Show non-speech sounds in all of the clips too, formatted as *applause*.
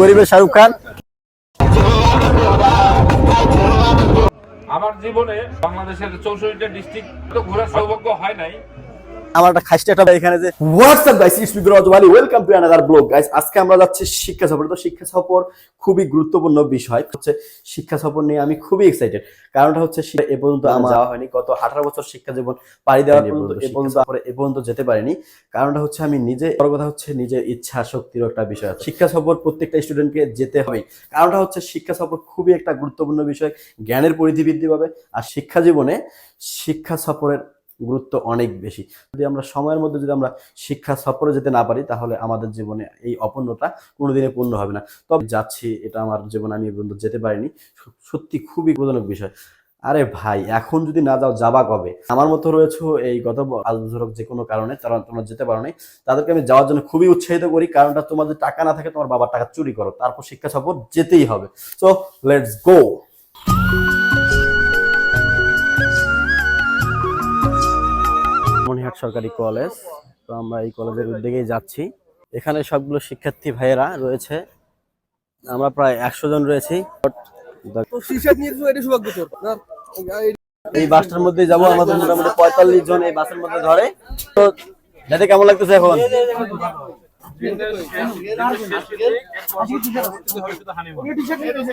গরিবের শাহরুখ খান। আমার জীবনে বাংলাদেশের চৌষট্টিটা ডিস্ট্রিক্ট ঘোরার সৌভাগ্য হয় নাই। আমার একটা খাসটা একটা এখানে যে WhatsApp guys it's me Wali welcome to another blog guys আজকে আমরা যাচ্ছি শিক্ষা সফর। তো শিক্ষা সফর খুবই গুরুত্বপূর্ণ বিষয়। হচ্ছে শিক্ষা সফর নিয়ে আমি খুবই এক্সাইটেড কারণটা হচ্ছে এ পর্যন্ত আমার যাওয়া হয়নি। গত আঠারো বছর শিক্ষা জীবন পাড়ি দেওয়ার পর্যন্ত এ পর্যন্ত এ পর্যন্ত যেতে পারিনি। কারণটা হচ্ছে আমি নিজে বড় কথা হচ্ছে নিজের ইচ্ছা শক্তির একটা বিষয় আছে। শিক্ষা সফর প্রত্যেকটা স্টুডেন্টকে যেতে হবে কারণটা হচ্ছে শিক্ষা সফর খুবই একটা গুরুত্বপূর্ণ বিষয়। জ্ঞানের পরিধি বৃদ্ধি পাবে। আর শিক্ষা জীবনে শিক্ষা সফরের গুরুত্ব অনেক বেশি। যদি আমরা সময়ের মধ্যে যদি আমরা শিক্ষা সফরে যেতে না পারি, তাহলে আমাদের জীবনে এই অপূর্ণতা কোনোদিনে পূর্ণ হবে না। তবে যাচ্ছি, এটা আমার জীবনে আমি পর্যন্ত যেতে পারিনি। সত্যি খুবই বেদনক বিষয়। আরে ভাই, এখন যদি না যাও, যাবা কবে? আমার মতো রয়েছে এই গত বছর যে কোনো কারণে, তারা তোমরা যেতে পারো নাই। তাদেরকে আমি যাওয়ার জন্য খুবই উৎসাহিত করি, কারণটা যদি টাকা না থাকে, তোমার বাবার টাকা চুরি করো। তারপর শিক্ষা সফর যেতেই হবে। সো লেটস গো মনিহাট সরকারি কলেজ। তো আমরা এই কলেজের উদ্যোগেই যাচ্ছি। এখানে সবগুলো শিক্ষার্থী ভাইয়েরা রয়েছে। আমরা প্রায় একশো জন রয়েছি। এই বাসটার মধ্যে যাব। আমাদের মোটামুটি পঁয়তাল্লিশ জন এই বাসের মধ্যে ধরে। তো যাতে কেমন লাগতেছে এখন?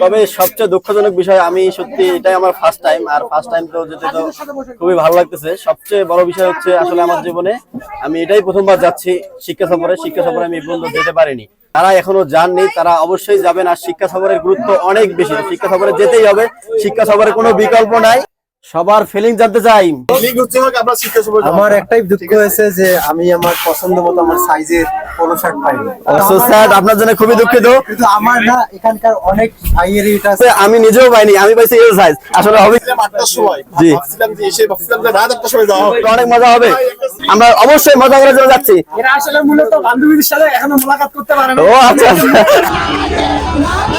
তবে সবচেয়ে দুঃখজনক বিষয়, আমি সত্যি এটাই আমার ফার্স্ট টাইম আর ফার্স্ট টাইম তো যেতে তো খুবই ভালো লাগতেছে। সবচেয়ে বড় বিষয় হচ্ছে আসলে আমার জীবনে আমি এটাই প্রথমবার যাচ্ছি শিক্ষা সফরে। শিক্ষা সফরে আমি পর্যন্ত যেতে পারিনি। তারা এখনও যাননি, তারা অবশ্যই যাবেন, আর শিক্ষা সফরের গুরুত্ব অনেক বেশি। শিক্ষা সফরে যেতেই হবে। শিক্ষা সফরের কোনো বিকল্প নাই। সবার ফিলিং জানতে চাই। আমার একটাই দুঃখ হয়েছে যে আমি আমার পছন্দ মতো আমার সাইজের পোলো শার্ট পাইনি। স্যার আপনার জন্য খুবই দুঃখিত। কিন্তু আমার না এখানকার অনেক ভাইয়েরই এটা আছে। আমি নিজেও পাইনি আমি পাইছি এল সাইজ আসলে হবে সময়। জি। অনেক মজা হবে। আমরা অবশ্যই মজা করার জন্য যাচ্ছি। এরা আসলে মূলত বান্ধবীদের সাথে এখনও মোলাকাত করতে পারে না। ও আচ্ছা। *laughs*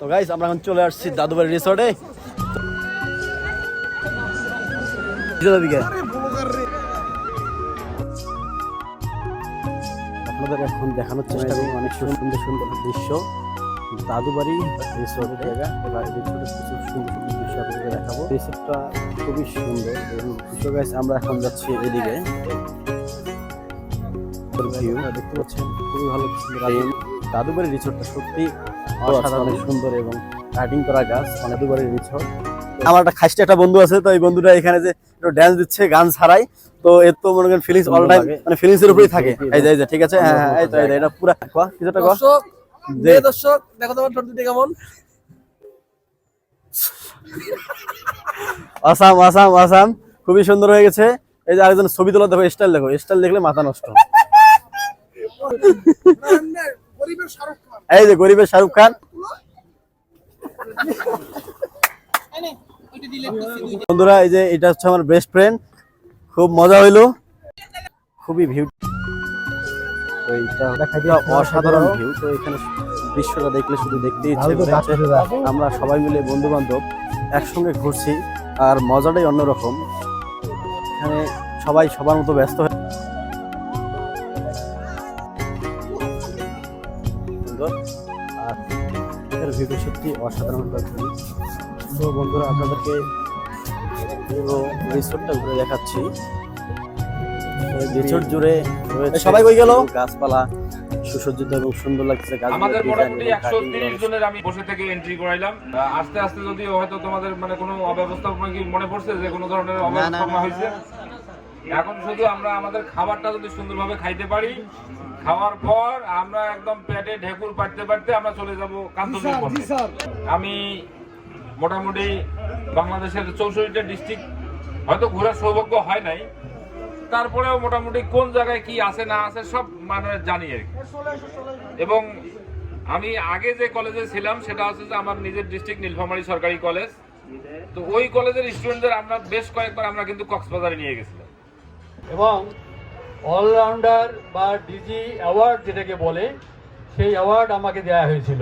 তো গাইস আমরা এখন চলে আসছি দাদুবাড়ি রিসোর্টে আপনাদের এখন দেখানোর চেষ্টা করি অনেক সুন্দর সুন্দর দৃশ্য। দাদুবাড়ি রিসোর্টের জায়গা। এবার রিসোর্টের কিছু সুন্দর সুন্দর দৃশ্য আপনাদের দেখাবো। রিসোর্টটা খুবই সুন্দর এবং গাইস আমরা এখন যাচ্ছি এদিকে। দেখতে পাচ্ছেন, খুবই ভালো দাদুবাড়ি রিসোর্টটা সত্যি অসাধারণ সুন্দর এবং কাটিং করা গাছ মানে দাদুবাড়ি রিসোর্ট আমার একটা খাসটি একটা বন্ধু আছে তো এই বন্ধুটা এখানে যে একটু ড্যান্স দিচ্ছে গান ছাড়াই। তো এর তো মনে করেন ফিলিংস অল টাইম মানে ফিলিংস এর উপরেই থাকে। এই যে ঠিক আছে? হ্যাঁ হ্যাঁ এই তো এটা পুরা কোয়া কিছুটা কোয়া দর্শক যে যে দর্শক দেখো তোমার ঠোঁট দুটি কেমন? আসাম আসাম আসাম। খুবই সুন্দর হয়ে গেছে। এই যে আরেকজন ছবি তোলা দেখো স্টাইল দেখো। স্টাইল দেখলে মাথা নষ্ট। *laughs* এই যে গরিবের শাহরুখ খান। বন্ধুরা এই যে এটা হচ্ছে আমার বেস্ট ফ্রেন্ড খুব মজা হইল। খুবই ভিউ অসাধারণ ভিউ তো এখানে দৃশ্যটা দেখলে শুধু দেখতে ইচ্ছে আমরা সবাই মিলে বন্ধু বান্ধব একসঙ্গে ঘুরছি। আর মজাটাই অন্যরকম। এখানে সবাই সবার মতো ব্যস্ত হয়ে সুন্দর আর এর ভিডিও সত্যি অসাধারণ একটা ভিউ তো বন্ধুরা আপনাদেরকে পুরো রিসোর্টটা ঘুরে দেখাচ্ছি। রিসোর্ট জুড়ে সবাই কই গেল? গাছপালা সুসজ্জিত এবং সুন্দর লাগছে গাছগুলোর আমাদের মোটামুটি এবং একশো cutting তিরিশ করা জনের আমি বসে থেকে এন্ট্রি করাইলাম। আস্তে আস্তে যদি হয়তো তোমাদের মানে কোনো অব্যবস্থাপনা কি মনে পড়ছে যে কোনো ধরনের অব্যবস্থাপনা হয়েছে? এখন শুধু আমরা আমাদের খাবারটা যদি সুন্দরভাবে খাইতে পারি খাওয়ার পর আমরা একদম পেটে ঢেকুর পাড়তে পারতে আমরা চলে যাব কান্তজির পথে। আমি মোটামুটি বাংলাদেশের চৌষট্টিটা ডিস্ট্রিক্ট হয়তো ঘোরার সৌভাগ্য হয় নাই। তারপরেও মোটামুটি কোন জায়গায় কি আছে না আছে সব মানে জানি আর কি। এবং আমি আগে যে কলেজে ছিলাম সেটা হচ্ছে যে আমার নিজের ডিস্ট্রিক্ট নীলফামারী সরকারি কলেজ তো ওই কলেজের স্টুডেন্টদের আমরা বেশ কয়েকবার আমরা কিন্তু কক্সবাজারে নিয়ে গেছিলাম। এবং অলরাউন্ডার বা ডিজি অ্যাওয়ার্ড যেটাকে বলে সেই অ্যাওয়ার্ড আমাকে দেওয়া হয়েছিল